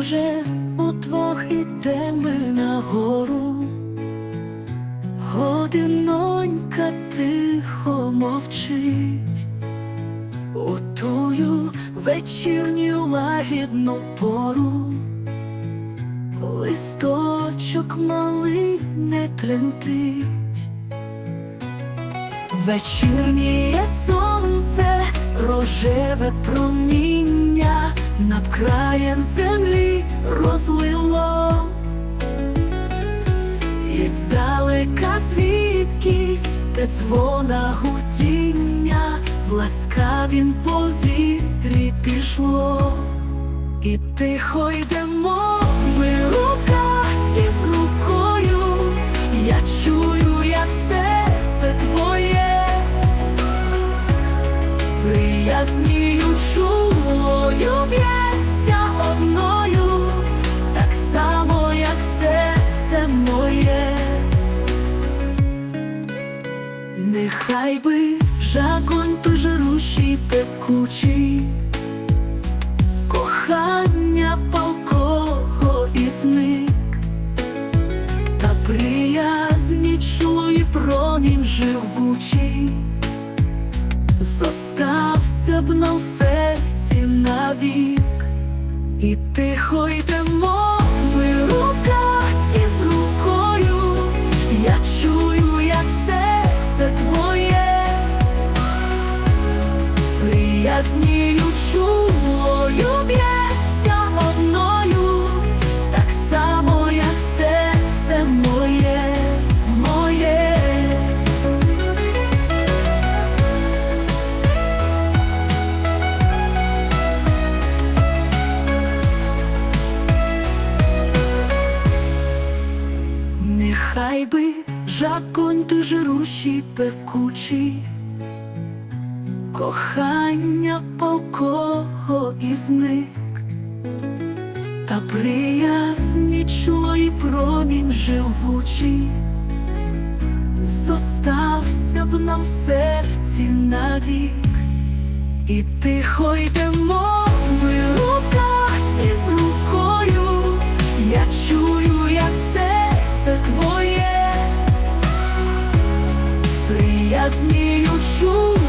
друже, іде ми нагору. Годинонька тихо мовчить, у тую вечірню лагідну пору, листочок малий не тремтить, вечірнє сонце, рожеве проміння над краєм землі розлило. І здалека звідкись, де дзвона гудіння, в ласкавім повітрі пішло, і тихо йдемо ми рука із рукою, я чую, як серце твоє, приязнію чулою моє. Нехай би жагонь той жирущий пекучий, кохання палкого і зник, та приязні чуй промінь живучий, зостався б нам серці навік, і тихо йдемо чулою б'ється одною, так само, як серце моє, моє. Нехай би жаконь ти жирущий пекучий, кохання полкого і зник, та приязні чуй промінь живучий, зостався б нам в серці навік, і тихо йдемо ми рука із рукою, я чую, як серце твоє, приязні чую.